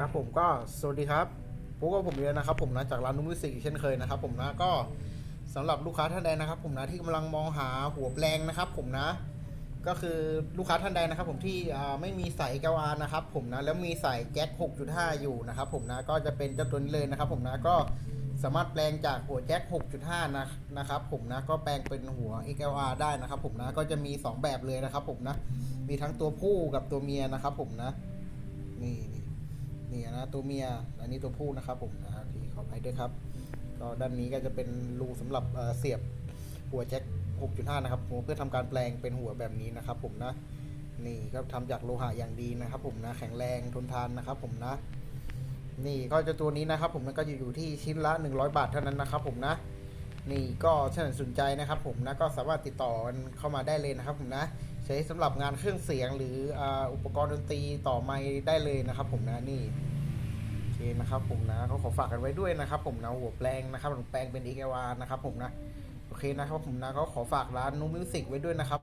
ครับผมก็สวัสดีครับพบกับผมเรียนนะครับ ผมนะจากร้านนุ่มมิวสิกอีกเช่นเคยนะครับ ผมนะก็สำหรับลูกค้าท่านใดนะครับ ผมนะที่กำลังมองหาหัวแปลงนะครับ ผมนะ ก็คือลูกค้าท่านใดนะครับ ผมที่ไม่มีสายเกวานะครับ ผมนะแล้วมีสายแก๊ส6.5 อยู่นะครับ ผมนะก็จะเป็นเจ้าตัวนี้เลยนะครับ ผมนะก็สามารถแปลงจากหัวแจ็ค 6.5 นะนะครับ ผมนะก็แปลงเป็นหัว XLR ได้นะครับ ผมนะก็จะมี 2 แบบเลยนะครับ ผมนะมีทั้งตัวผู้กับตัวเมียนะครับ ผมนะนี่ นี่นะตัวเมียอันนี้ตัวผู้นะครับผมนะที่ขอไปด้วยครับ ก็ด้านนี้ก็จะเป็นรูสำหรับเสียบหัวแจ็ค 6.5 นะครับผมเพื่อทำการแปลงเป็นหัวแบบนี้นะครับ ผมนะนี่ก็ทำจากโลหะอย่างดีนะครับ ผมนะแข็งแรงทนทานนะครับ ผมนะ นี่ก็จะตัวนี้นะครับ ผมมันก็อยู่ที่ชิ้นละ 100 บาทเท่านั้นนะครับ ผมนะนี่ก็ถ้าสนใจนะครับ ผมนะก็สามารถติดต่อเข้ามาได้เลยนะครับ ผมนะ ใช้สำหรับงานเครื่องเสียงหรืออุปกรณ์ดนตรีต่อไม้ได้เลยนะครับผมนะนี่โอเคนะครับผมนะเขาขอฝากกันไว้ด้วยนะครับผมนะหัวแปลงนะครับแปลงเป็นอีกวานะครับผมนะโอเคนะครับผมนะก็ขอฝากร้านนุ่มมิวสิกไว้ด้วยนะครับ